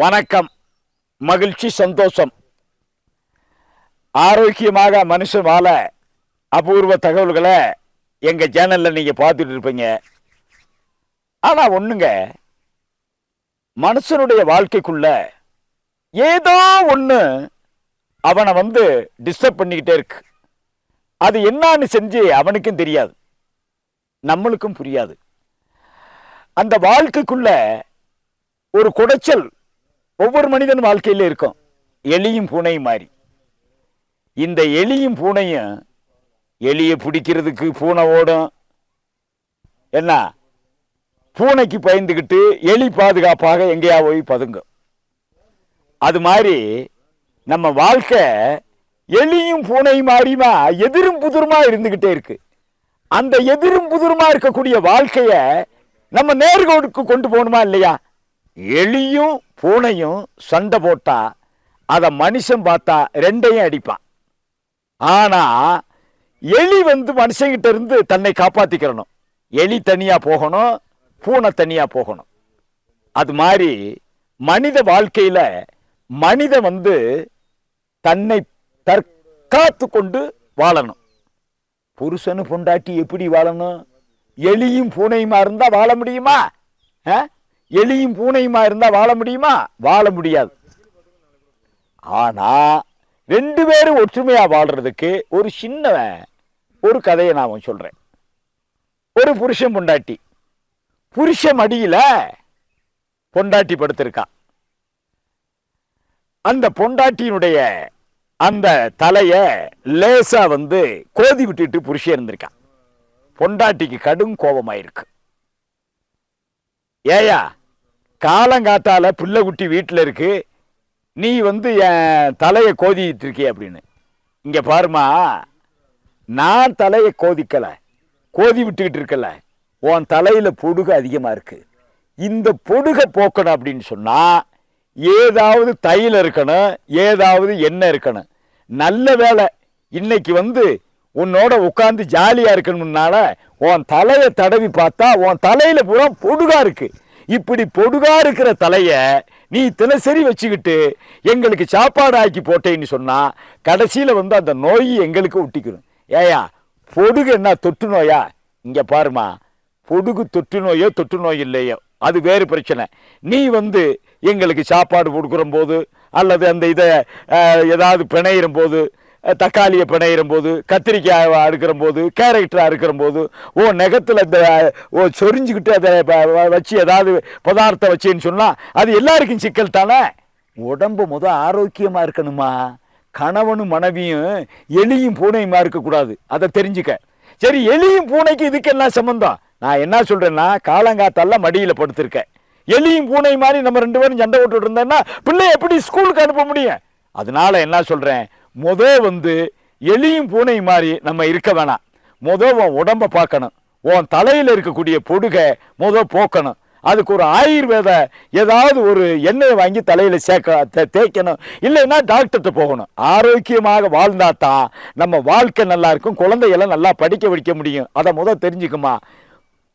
வணக்கம் மகிழ்ச்சி சந்தோஷம். ஆரோக்கியமாக மனுஷன் வாழ அபூர்வ தகவல்களை எங்கள் சேனலில் நீங்கள் பார்த்துட்டு இருப்பீங்க. ஆனால் ஒன்றுங்க மனுஷனுடைய வாழ்க்கைக்குள்ள ஏதோ ஒன்று அவனை வந்து டிஸ்டர்ப் பண்ணிக்கிட்டே இருக்கு. அது என்னன்னு செஞ்சு அவனுக்கும் தெரியாது. நம்மளுக்கும் புரியாது. அந்த வாழ்க்கைக்குள்ள ஒரு குடைச்சல் ஒவ்வொரு மனிதன் வாழ்க்கையில் இருக்கும். எலியும் பூனையும் மாதிரி. இந்த எலியும் பூனையும் எலியை பிடிக்கிறதுக்கு பூனை ஓடும். என்ன? பூனைக்கு பயந்துக்கிட்டு எலி பாதுகாப்பாக எங்கேயா போய் பதுங்கும். அது மாதிரி நம்ம வாழ்க்கை எலியும் பூனையும் மாறியுமா எதிரும் புதிருமா இருந்துக்கிட்டே இருக்கு. அந்த எதிரும் புதிருமா இருக்கக்கூடிய வாழ்க்கைய நம்ம நேர்கோடுக்கு கொண்டு போகணுமா இல்லையா? எலியும் பூனையும் சண்டை போட்டா அதை மனுஷன் பார்த்தா ரெண்டையும் அடிப்பான். ஆனா எலி வந்து மனுஷங்கிட்ட இருந்து தன்னை காப்பாத்திக்கிறணும். எலி தனியா போகணும் பூனை தனியா போகணும். அது மாதிரி மனித வாழ்க்கையில மனிதன் வந்து தன்னை தற்காத்து கொண்டு வாழணும். புருஷனு பொண்டாட்டி எப்படி வாழணும்? எலியும் பூனையுமா இருந்தா வாழ முடியுமா? ஆ? எலியும் பூனையுமா இருந்தால் வாழ முடியுமா? வாழ முடியாது. ஆனால் ரெண்டு பேரும் ஒற்றுமையாக வாழ்கிறதுக்கு ஒரு சின்ன ஒரு கதையை நான் சொல்கிறேன் ஒரு புருஷன் பொண்டாட்டி. புருஷன் மடியில் பொண்டாட்டி படுத்திருக்கா. அந்த பொண்டாட்டியினுடைய அந்த தலையை லேசா வந்து கோதி விட்டுட்டு புருஷன் இருந்திருக்கான் பொண்டாட்டிக்கு கடும் கோபமாயிருக்கு. ஏயா காலங்காத்தால பிள்ளை குட்டி வீட்டில் இருக்கு. நீ வந்து என் தலையை கோதிட்டு இருக்கிய அப்படின்னு. இங்கே பாருமா நான் தலையை கோதிக்கலை கோதி விட்டுக்கிட்டு இருக்கல. உன் தலையில் பொடுகு அதிகமாக இருக்குது இந்த பொடுகை போக்கணும் அப்படின்னு சொன்னால் ஏதாவது தையில் இருக்கணும் ஏதாவது எண்ணெய் இருக்கணும். நல்ல வேலை இன்னைக்கு வந்து உன்னோட உட்காந்து ஜாலியாக இருக்கணும்னால உன் தலையை தடவி பார்த்தா உன் தலையில் பூரா பொடுகாக இருக்குது இப்படி பொடுகா இருக்கிற தலைய நீ தினசரி வச்சுக்கிட்டு எங்களுக்கு சாப்பாடு ஆக்கி போட்டேன்னு சொன்னா கடைசியில வந்து அந்த நோய் எங்களுக்கு ஒட்டிக்கணும் ஏயா பொடுகு என்ன தொற்று நோயா? இங்க பாருமா பொடுகு தொற்று நோயோ தொற்று நோய் இல்லையோ? அது வேறு பிரச்சனை. நீ வந்து எங்களுக்கு சாப்பாடு கொடுக்குற போது அல்லது அந்த இதை ஏதாவது பிணையிற போது தக்காளியை பிணையிற போது கத்திரிக்காய் அறுக்கிற போது கேரக்டரை அறுக்கிற போது ஓ நெகத்தில் இந்த ஓ சொரிஞ்சுக்கிட்டு அதை வச்சு ஏதாவது பதார்த்தம் வச்சேன்னு சொன்னால் அது எல்லாருக்கும் சிக்கல் தானே? உடம்பு முத ஆரோக்கியமாக இருக்கணுமா? கணவனும் மனைவியும் எலியும் பூனையுமா இருக்கக்கூடாது? அதை தெரிஞ்சுக்க. சரி எலியும் பூனைக்கு இதுக்கு என்ன சம்மந்தம் நான் என்ன சொல்கிறேன்னா காலங்காத்தால மடியில் படுத்திருக்கேன். எலியும் பூனை மாதிரி நம்ம ரெண்டு பேரும் சண்டை விட்டுட்டு இருந்தோம்னா பிள்ளை எப்படி ஸ்கூலுக்கு அனுப்ப முடியும்? அதனால என்ன சொல்கிறேன் முத வந்து எலியும் பூனை மாதிரி நம்ம இருக்க வேணாம். முத உன் உடம்ப பார்க்கணும். உன் தலையில் இருக்கக்கூடிய பொடுகை முத போக்கணும். அதுக்கு ஒரு ஆயுர்வேத ஏதாவது ஒரு எண்ணெயை வாங்கி தலையில் சேர்க்க தே- தேய்க்கணும். இல்லைன்னா டாக்டர்கிட்ட போகணும். ஆரோக்கியமாக வாழ்ந்தா தான் நம்ம வாழ்க்கை நல்லா இருக்கும். குழந்தைகளை நல்லா படிக்க வைக்க முடியும். அதை முத தெரிஞ்சுக்குமா.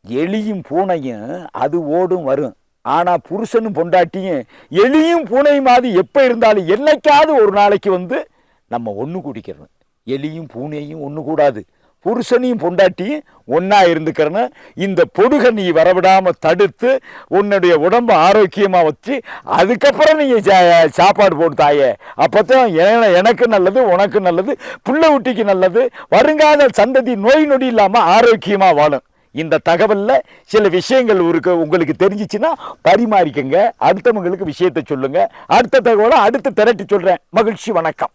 எலியும் பூனையும் அது ஓடும் வரும். ஆனால் புருஷனும் பொண்டாட்டியும் எலியும் பூனையும் மாதிரி எப்போ இருந்தாலும் என்னைக்காவது ஒரு நாளைக்கு வந்து நம்ம ஒன்று குடிக்கிறணும். எலியும் பூனையும் ஒன்று கூடாது. புருஷனையும் பொண்டாட்டியும் ஒன்றா இருந்துக்கிறன இந்த பொடுகை நீ வரவிடாம தடுத்து உன்னுடைய உடம்ப ஆரோக்கியமாக வச்சு அதுக்கப்புறம் நீங்கள் சா- சாப்பாடு போட்டு தாயே. அப்பதான் என- எனக்கு நல்லது உனக்கு நல்லது புள்ள ஊட்டிக்கு நல்லது வருங்கால சந்ததி நோய் நொடி இல்லாமல் ஆரோக்கியமாக வாழும். இந்த தகவலில் சில விஷயங்கள் இருக்கு உங்களுக்கு தெரிஞ்சிச்சுன்னா பரிமாறிக்கங்க. அடுத்தவங்களுக்கு விஷயத்தை சொல்லுங்கள் அடுத்த தகவலை அடுத்து திரட்டி சொல்கிறேன் மகிழ்ச்சி வணக்கம்.